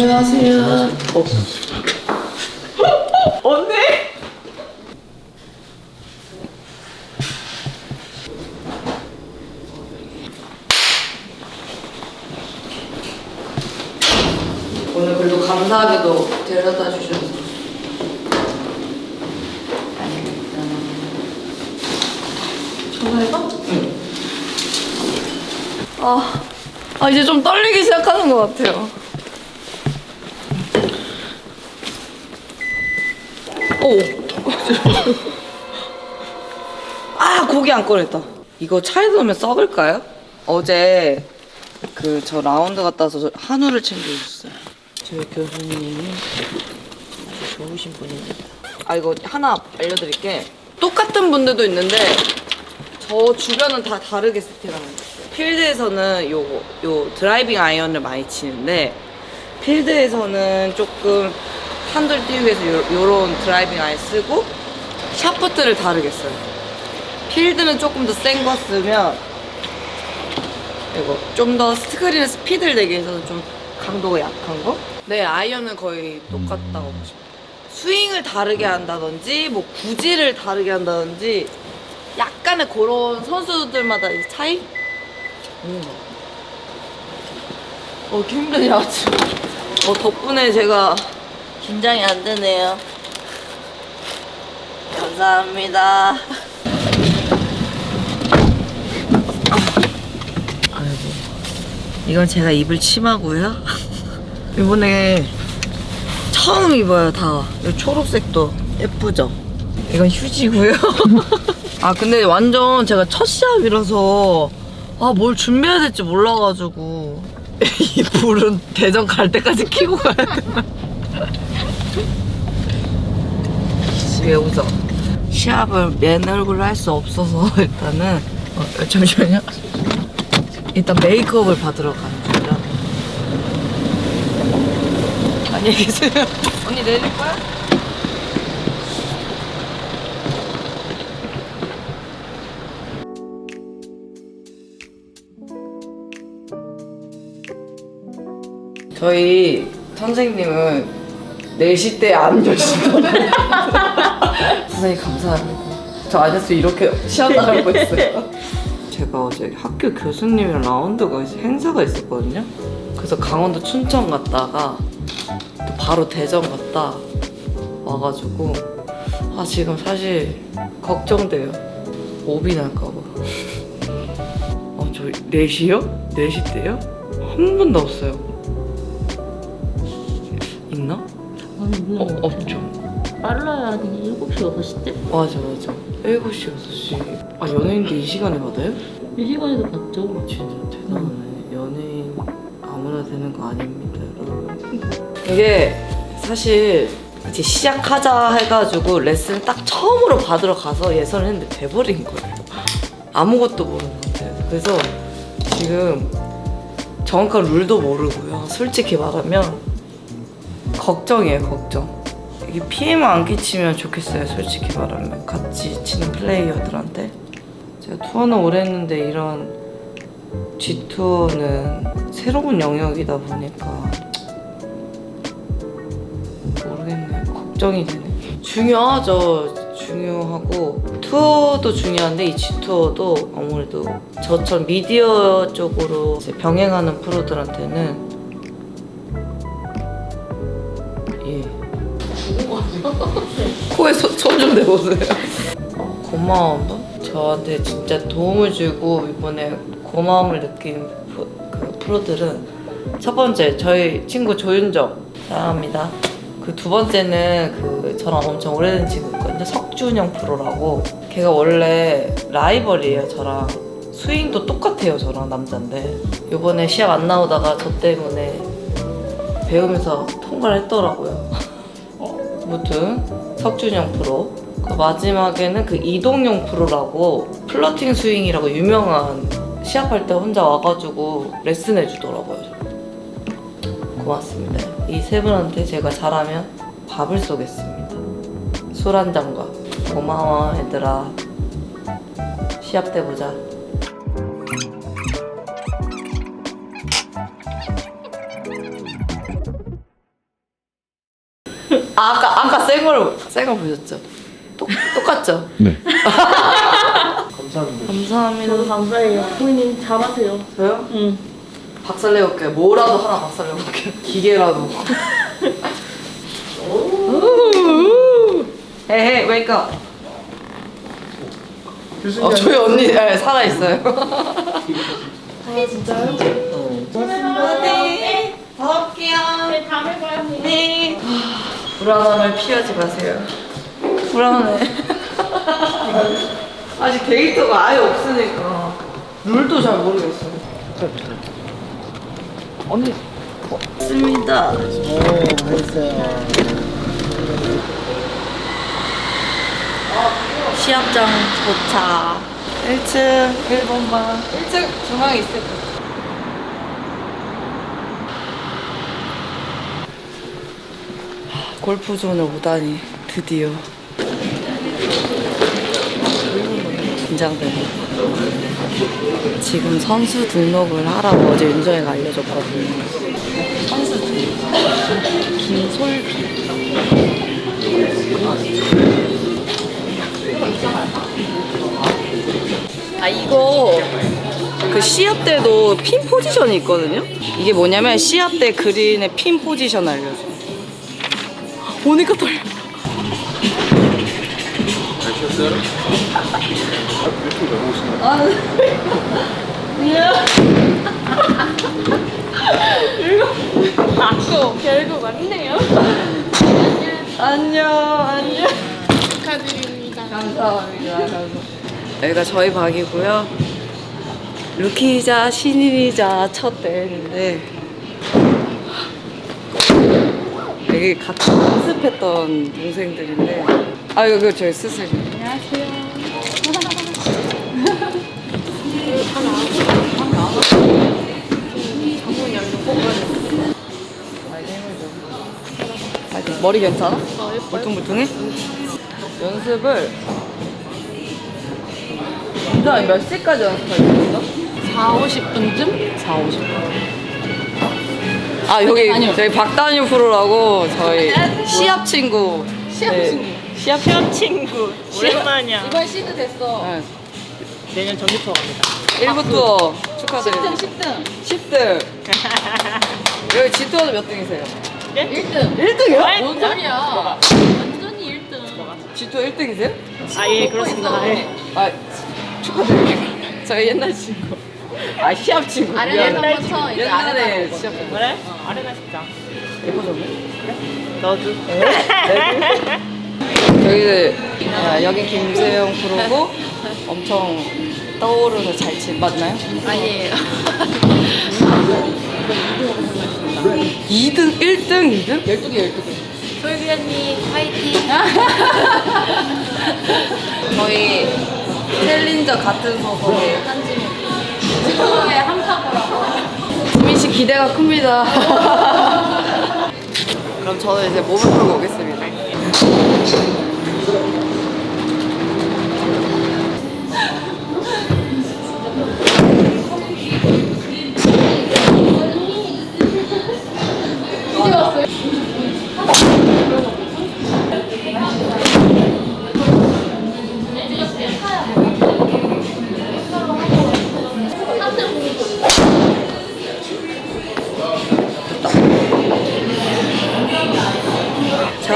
안녕하세요. 어. 언니? 오늘 그래도 감사하게도 데려다 주셔서. 전화해봐? 응. 아, 아 이제 좀 떨리기 시작하는 것 같아요. 오. 아 고기 안 꺼냈다. 이거 차에 넣으면 썩을까요? 어제 그 저 라운드 갔다 와서 저 한우를 챙겨줬어요. 저희 교수님이 아주 좋으신 분입니다. 아 이거 하나 알려드릴게. 똑같은 분들도 있는데 저 주변은 다 다르게 세팅하는 거예요. 필드에서는 요, 요 드라이빙 아이언을 많이 치는데 필드에서는 조금 한돌 띄우기 위해서 요, 요런 드라이빙 아이언 쓰고 샤프트를 다르게 써요. 필드는 조금 더 센 거 쓰면 이거 좀 더 스크린에 스피드를 내기 위해서는 좀 강도가 약한 거? 네, 아이언은 거의 똑같다고 보시면 돼요. 스윙을 다르게 한다든지 뭐 구질을 다르게 한다든지 약간의 그런 선수들마다 이 차이? 음. 어, 힘드냐, 지금. 어, 덕분에 제가 긴장이 안 되네요. 감사합니다. 아이고. 이건 제가 입을 치마고요. 이번에 처음 입어요, 다. 이 초록색도 예쁘죠? 이건 휴지고요. 아, 근데 완전 제가 첫 시합이라서 아, 뭘 준비해야 될지 몰라가지고 이 불은 대전 갈 때까지 켜고 가야 되나? 왜 웃어? 시합을 맨 얼굴로 할 수 없어서 일단은 어, 잠시만요. 일단 메이크업을 받으러 가는 중이라. 안녕히 계세요. 언니 내릴 거야? 저희 선생님은 4시 때안 여신다고 선생님 감사합니다 저 아저씨 이렇게 쉬었다고 했어요 제가 어제 학교 교수님이랑 라운드가 있- 행사가 있었거든요 그래서 강원도 춘천 갔다가 또 바로 대전 갔다 와가지고 아 지금 사실 걱정돼요 오비 날까봐 아저 4시요? 4시 때요? 한 번도 없어요 있나? 어, 뭐 없죠. 빨라야 한 7시 6시 때? 맞아, 맞아. 7시, 6시. 아, 연예인들 이 시간에 받아요? 이 시간에도 봤죠 어, 진짜 대단하네. 연예인 아무나 되는 거 아닙니다, 여러분. 이게 사실 이제 시작하자 해가지고 레슨을 딱 처음으로 받으러 가서 예선을 했는데 돼버린 거예요. 아무것도 모르는 상태에서. 그래서 지금 정확한 룰도 모르고요. 솔직히 말하면 걱정이에요, 걱정. 이게 피해만 안 끼치면 좋겠어요, 솔직히 말하면. 같이 치는 플레이어들한테. 제가 투어는 오래 했는데 이런 G2는 새로운 영역이다 보니까 모르겠네요. 걱정이 되네. 중요하죠. 중요하고 투어도 중요한데 이 G2어도 아무래도 저처럼 미디어 쪽으로 병행하는 프로들한테는 코에 손 좀 대보세요. 한번? 저한테 진짜 도움을 주고 이번에 고마움을 느낀 프, 그 프로들은 첫 번째 저희 친구 조윤정 사랑합니다. 그 두 번째는 그 저랑 엄청 오래된 친구 있거든요. 석준영 프로라고 걔가 원래 라이벌이에요 저랑 스윙도 똑같아요 저랑 남잔데 요번에 시합 안 나오다가 저 때문에 배우면서 통과를 했더라고요. 아무튼 석준영 프로. 그 마지막에는 그 이동용 프로라고 플러팅 스윙이라고 유명한 시합할 때 혼자 와가지고 레슨 해주더라고요. 고맙습니다. 이 세 분한테 제가 잘하면 밥을 쏘겠습니다. 술 한 잔과. 고마워 얘들아. 시합 때 보자 새걸새거 보셨죠? 똑 똑같죠? 네. 감사합니다. 감사합니다. 저도 감사해요. 부모님 잘하세요. 저요? 응. 박살내볼게요. 뭐라도 하나 박살내볼게요. 기계라도. 헤헤, wake up. 어, 저희 언니 네, 살아있어요. 네, 가볼게요. 네, 다음에 봐요. 네. 불안함을 피하지 마세요. 불안해. 아직 데이터가 아예 없으니까 룰도 잘 모르겠어요. 언니. 어, 있습니다. 네, 잘했어요. 시합장 도착. 1층 1번방. 1층 중앙에 있을 거예요. 골프존에 오다니 드디어 긴장되네 지금 선수 등록을 하라고 어제 윤정이가 알려줬거든요 선수 등록 김솔비 아 이거 그 시합 때도 핀 포지션이 있거든요. 이게 뭐냐면 시합 때 그린의 핀 포지션 알려줘. 오니까 떨려. 유튜브 보고 있습니다. 아, 아고 결국 왔네요. 안녕 안녕. 축하드립니다. 감사합니다. 감사합니다. 여기가 저희 방이고요. 루키이자 신인이자 첫 대회인데 여기 같이 연습했던 동생들인데 아 이거 저희 스승. 파이팅. 머리 괜찮아? 물퉁물퉁해? 연습을 진짜 몇 시까지 연습할 수 있어? 4, 50분쯤? 4, 50분. 아 여기 아니요. 저희 박다니엘 프로라고 저희 시합 친구. 시합 친구. 시합 시합 친구 오랜만이야 이번 시드 됐어. 네. 내년 정기 투어 갑니다 1부 투어 축하드립니다. 10등. 10등. 여기 G투어도 몇 등이세요? 1등. 1등이요? 뭔 소리야? 완전히 1등. G투어 1등이세요? 아 예 그렇습니다 예. 아 축하드립니다. 저희 옛날 친구. 아 시합 친구. 한번 쳐. 이제 옛날에 시합 친구. 그래? 아레나 싶다 예뻐졌네. 너도 저희 아, 여기 김세영 프로고 엄청 떠오르는 잘 치, 맞나요? 아니에요. 2등, 1등, 2등? 12개, 12개. 솔비 언니 화이팅. 저희 챌린저 같은 소속의 한 지금의 한파보라고. 지민 씨 기대가 큽니다. 그럼 저는 이제 몸을 풀고 오겠습니다.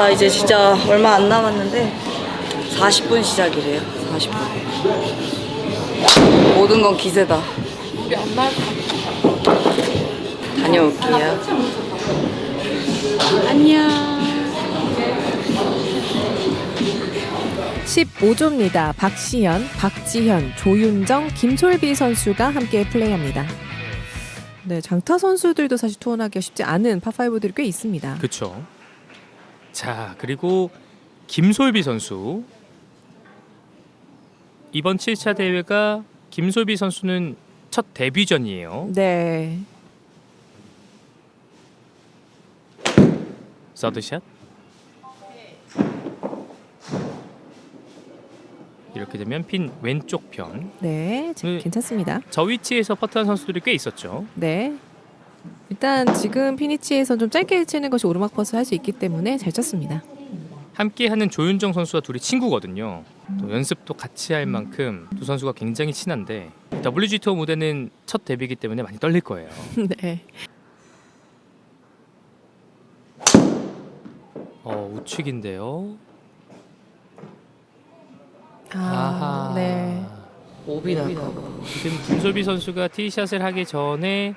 자, 이제 진짜 얼마 안 남았는데 40분 시작이래요. 40분. 모든 건 기세다. 다녀올게요. 안녕. 15조입니다. 박시현, 박지현, 조윤정, 김솔비 선수가 함께 플레이합니다. 네, 장타 선수들도 사실 투혼하기가 쉽지 않은 파5들이 꽤 있습니다. 그렇죠. 자 그리고 김솔비 선수 이번 7차 대회가 김솔비 선수는 첫 데뷔전이에요. 네. 서드샷. 이렇게 되면 핀 왼쪽 편. 네. 지금 네. 괜찮습니다. 저 위치에서 퍼트한 선수들이 꽤 있었죠. 네. 일단 지금 피니치에선 좀 짧게 치는 것이 오르막 퍼스 할 수 있기 때문에 잘 쳤습니다. 함께하는 조윤정 선수와 둘이 친구거든요. 또 연습도 같이 할 만큼 두 선수가 굉장히 친한데 WG 투어 무대는 첫 데뷔이기 때문에 많이 떨릴 거예요. 네. 어 우측인데요. 아, 아하. 네. 오비 봐. 지금 김솔비 선수가 티샷을 하기 전에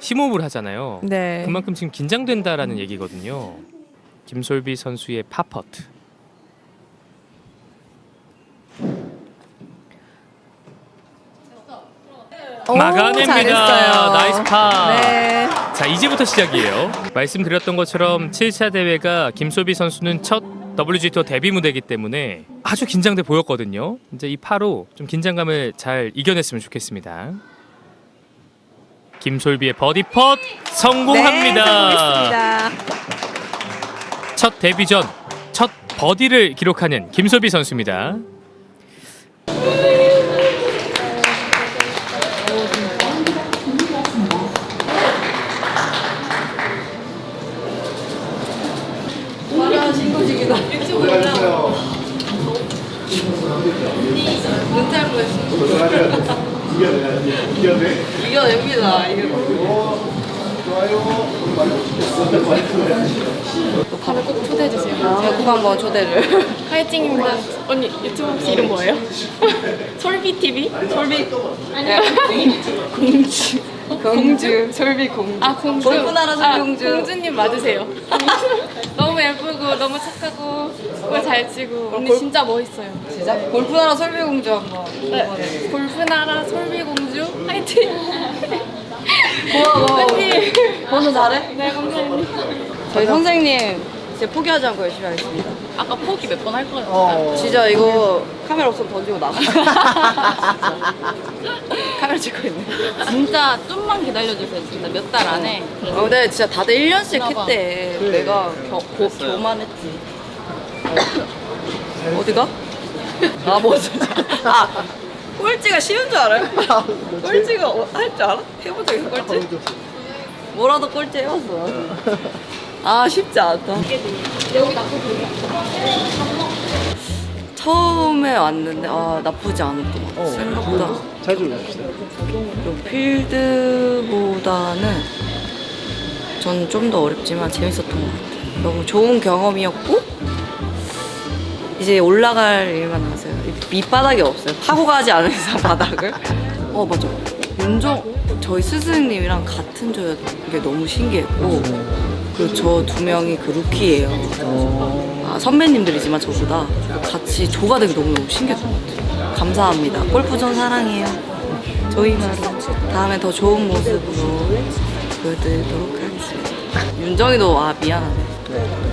심호흡을 하잖아요. 네. 그만큼 지금 긴장된다라는 얘기거든요. 김솔비 선수의 파퍼트. 오, 막아냅니다. 잘했어요. 나이스 파. 네. 자 이제부터 시작이에요. 말씀드렸던 것처럼 7차 대회가 김소비 선수는 첫 WG 투어 데뷔 무대이기 때문에 아주 긴장돼 보였거든요. 이제 이 파로 좀 긴장감을 잘 이겨냈으면 좋겠습니다. 김솔비의 버디 펫 성공합니다. 네. 첫 데뷔 전 첫 버디를 기록하는 김솔비 선수입니다. 초대를. 화이팅입니다. 언니 유튜브 혹시 이름 뭐예요? 솔비 TV? 솔비. 공주. 공주. 솔비 공주. 아 공주. 골프나라 솔비 아, 공주. 공주님 맞으세요. 너무 예쁘고 너무 착하고 골잘 치고 언니 진짜 멋있어요. 진짜? 골프나라 솔비 공주 한번. 네. 골프나라 솔비 공주 화이팅. 고마워. 언니. 번호 잘해? 네 감사합니다. 저희 선생님 이제 포기하지 않고 열심히 하겠습니다. 아까 포기 몇 번 할 거예요. 어. 진짜 이거 카메라 없으면 던지고 나가. 카메라 찍고 있네. 진짜 좀만 기다려주세요. 진짜 몇 달 안에. 어, 근데 진짜 다들 1년씩 그나마. 했대. 내가 겨, 고, 교만했지. 어디가? 아, 뭐지? 아, 꼴찌가 쉬운 줄 알아요? 꼴찌가 어, 할줄 알아? 해본 적 있어, 꼴찌? 뭐라도 꼴찌 해봤어. 아, 쉽지 않다. 처음에 왔는데, 아, 나쁘지 않았더만. 생각보다. 자주 오십시오. 좀 필드보다는 전 좀 더 어렵지만 재밌었던 것 같아요. 너무 좋은 경험이었고 이제 올라갈 일만 남았어요. 이 밑바닥이 없어요. 파고 가지 않은 이상 바닥을. 어 맞아. 윤정 저희 스승님이랑 같은 조였던 게 너무 신기했고 그리고 저 두 명이 그 루키예요. 아, 선배님들이지만 저보다 같이 조가 되게 너무너무 신기했던 것 같아요. 감사합니다. 골프전 사랑해요. 저희만 다음에 더 좋은 모습으로 보여드리도록 하겠습니다. 윤정이도 아 미안하네.